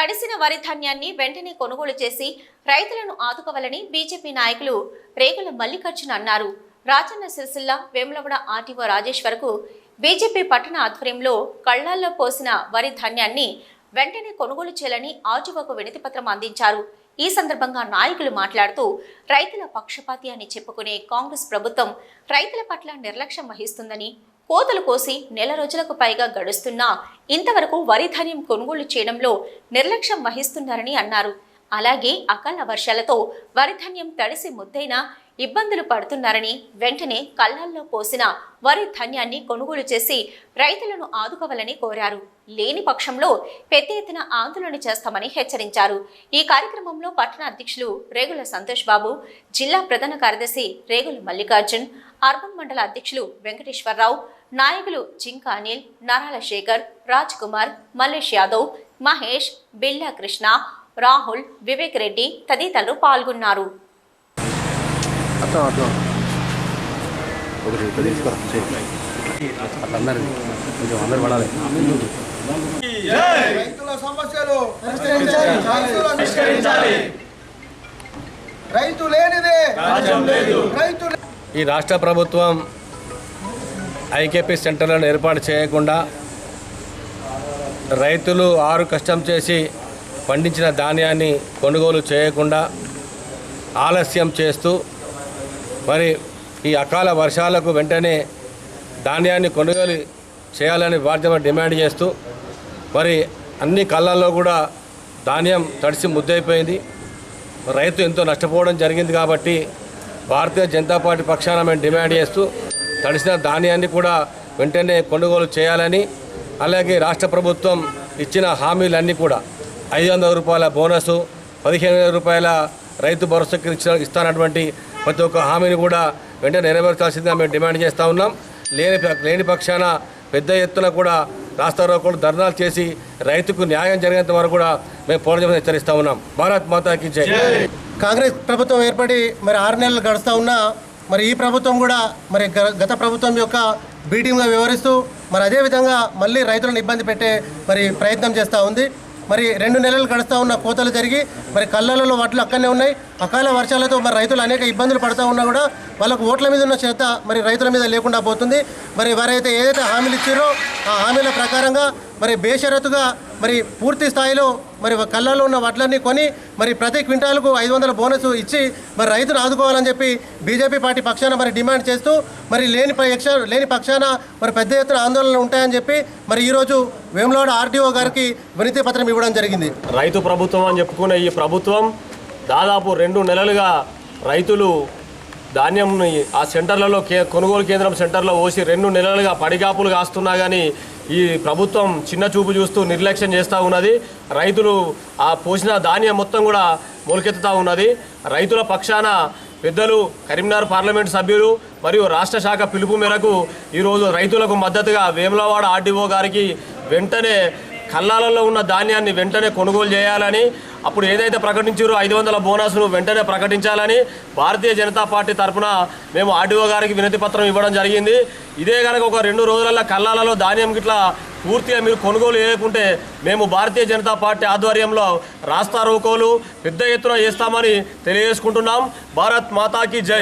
తడిసిన వరి ధాన్యాన్ని వెంటనే కొనుగోలు చేసి రైతులను ఆదుకోవాలని బీజేపీ నాయకులు రేగుల మల్లికార్జున అన్నారు. రాజన్న సిరిసిల్ల వేములవడ ఆర్టీఓ రాజేశ్వర్కు బీజేపీ పట్టణ ఆధ్వర్యంలో కళ్ళాల్లో పోసిన వరి ధాన్యాన్ని వెంటనే కొనుగోలు చేయాలని ఆర్టీఓకు వినతిపత్రం అందించారు. ఈ సందర్భంగా నాయకులు మాట్లాడుతూ రైతుల పక్షపాతి అని చెప్పుకునే కాంగ్రెస్ ప్రభుత్వం రైతుల పట్ల నిర్లక్ష్యం వహిస్తుందని కోతలు కోసి నెల రోజులకు పైగా గడుస్తున్నా ఇంతవరకు వరి ధాన్యం కొనుగోలు చేయడంలో నిర్లక్ష్యం వహిస్తున్నారని అన్నారు. అలాగే అకాల వర్షాలతో వరి ధాన్యం తడిసి ముద్దైనా ఇబ్బందులు పడుతున్నారని వెంటనే కళ్ళల్లో పోసిన వరి ధాన్యాన్ని కొనుగోలు చేసి రైతులను ఆదుకోవాలని కోరారు. లేని పక్షంలో పెద్ద ఎత్తున ఆందోళన చేస్తామని హెచ్చరించారు. ఈ కార్యక్రమంలో పట్టణ అధ్యక్షులు రేగుల సంతోష్ బాబు జిల్లా ప్రధాన కార్యదర్శి రేగుల మల్లికార్జున్ అర్బన్ మండల అధ్యక్షులు వెంకటేశ్వరరావు నాయకులు జింక అనిల్ నరాల శేఖర్ రాజ్ కుమార్ మల్లేష్ యాదవ్ మహేష్ బిల్లా కృష్ణ రాహుల్ వివేక్ రెడ్డి తదితరులు పాల్గొన్నారు. రైతుల సమస్యలు రైతు లేనిదే రైతు ఈ రాష్ట్ర ప్రభుత్వం ఐకేపీ సెంటర్లను ఏర్పాటు చేయకుండా రైతులు ఆరు కష్టం చేసి పండించిన ధాన్యాన్ని కొనుగోలు చేయకుండా ఆలస్యం చేస్తూ మరి ఈ అకాల వర్షాలకు వెంటనే ధాన్యాన్ని కొనుగోలు చేయాలని బాధ్యత డిమాండ్ చేస్తూ మరి అన్ని కళ్ళల్లో కూడా ధాన్యం తడిసి ముద్దైపోయింది రైతు ఎంతో నష్టపోవడం జరిగింది కాబట్టి భారతీయ జనతా పార్టీ పక్షాన మేము డిమాండ్ చేస్తూ తడిసిన ధాన్యాన్ని కూడా వెంటనే కొనుగోలు చేయాలని అలాగే రాష్ట్ర ప్రభుత్వం ఇచ్చిన హామీలన్నీ కూడా ఐదు వందల రూపాయల బోనసు పదిహేను వేల రూపాయల రైతు భరోసాకి ఇస్తానటువంటి ప్రతి ఒక్క హామీని కూడా వెంటనే నెరవేర్చాల్సిందిగా మేము డిమాండ్ చేస్తూ ఉన్నాం. లేని లేని పక్షాన పెద్ద ఎత్తున కూడా రాష్ట్ర రోకులు ధర్నాలు చేసి రైతుకు న్యాయం జరిగేంత వరకు కూడా మేము పోరాటం హెచ్చరిస్తూ ఉన్నాం. భారత్ మాతాకి జై. కాంగ్రెస్ ప్రభుత్వం ఏర్పడి మరి ఆరు నెలలు గడుస్తూ ఉన్నా మరి ఈ ప్రభుత్వం కూడా మరి గ- గత ప్రభుత్వం యొక్క బీటింగ్గా వ్యవహరిస్తూ మరి అదేవిధంగా మళ్ళీ రైతులను ఇబ్బంది పెట్టే మరి ప్రయత్నం చేస్తూ ఉంది. మరి రెండు నెలలు గడుస్తూ ఉన్న కోతలు జరిగి మరి కళ్ళలలో వడ్లు అక్కడనే ఉన్నాయి. అకాల వర్షాలతో మరి రైతులు అనేక ఇబ్బందులు పడుతూ ఉన్నా కూడా వాళ్ళకు ఓట్ల మీద ఉన్న శ్రద్ధ మరి రైతుల మీద లేకుండా పోతుంది. మరి వారైతే ఏదైతే హామీలు ఇచ్చారో ఆ హామీల ప్రకారంగా మరి బేషరతుగా మరి పూర్తి స్థాయిలో మరి కళ్ళలో ఉన్న వడ్లన్నీ కొని మరి ప్రతి క్వింటాలకు ఐదు వందల బోనస్ ఇచ్చి మరి రైతును ఆదుకోవాలని చెప్పి బీజేపీ పార్టీ పక్షాన మరి డిమాండ్ చేస్తూ మరి లేని పక్ష లేని పక్షాన మరి పెద్ద ఎత్తున ఆందోళనలు ఉంటాయని చెప్పి మరి ఈరోజు వేములవాడ ఆర్టీఓ గారికి వినతి పత్రం ఇవ్వడం జరిగింది. రైతు ప్రభుత్వం అని చెప్పుకునే ఈ ప్రభుత్వం దాదాపు రెండు నెలలుగా రైతులు ధాన్యంని ఆ సెంటర్లలో కే కొనుగోలు కేంద్రం సెంటర్లో పోసి రెండు నెలలుగా పడిగాపులు కాస్తున్నా కానీ ఈ ప్రభుత్వం చిన్న చూపు చూస్తూ నిర్లక్ష్యం చేస్తూ ఉన్నది. రైతులు ఆ పోసిన ధాన్యం మొత్తం కూడా మొలకెత్తుతూ ఉన్నది. రైతుల పక్షాన పెద్దలు కరీంనగర్ పార్లమెంట్ సభ్యులు మరియు రాష్ట్ర శాఖ పిలుపు మేరకు ఈరోజు రైతులకు మద్దతుగా వేములవాడ ఆర్డీఓ గారికి వెంటనే కల్లాలలో ఉన్న ధాన్యాన్ని వెంటనే కొనుగోలు చేయాలని అప్పుడు ఏదైతే ప్రకటించారో ఐదు వందల బోనస్ను వెంటనే ప్రకటించాలని భారతీయ జనతా పార్టీ తరఫున మేము ఆర్డీఓ గారికి వినతి పత్రం ఇవ్వడం జరిగింది. ఇదే కనుక ఒక రెండు రోజులలో కల్లాలలో ధాన్యం గిట్లా పూర్తిగా మీరు కొనుగోలు చేయకుంటే మేము భారతీయ జనతా పార్టీ ఆధ్వర్యంలో రాస్తా రోకోలు పెద్ద ఎత్తున చేస్తామని తెలియజేసుకుంటున్నాం. భారత్ మాతాకి జై.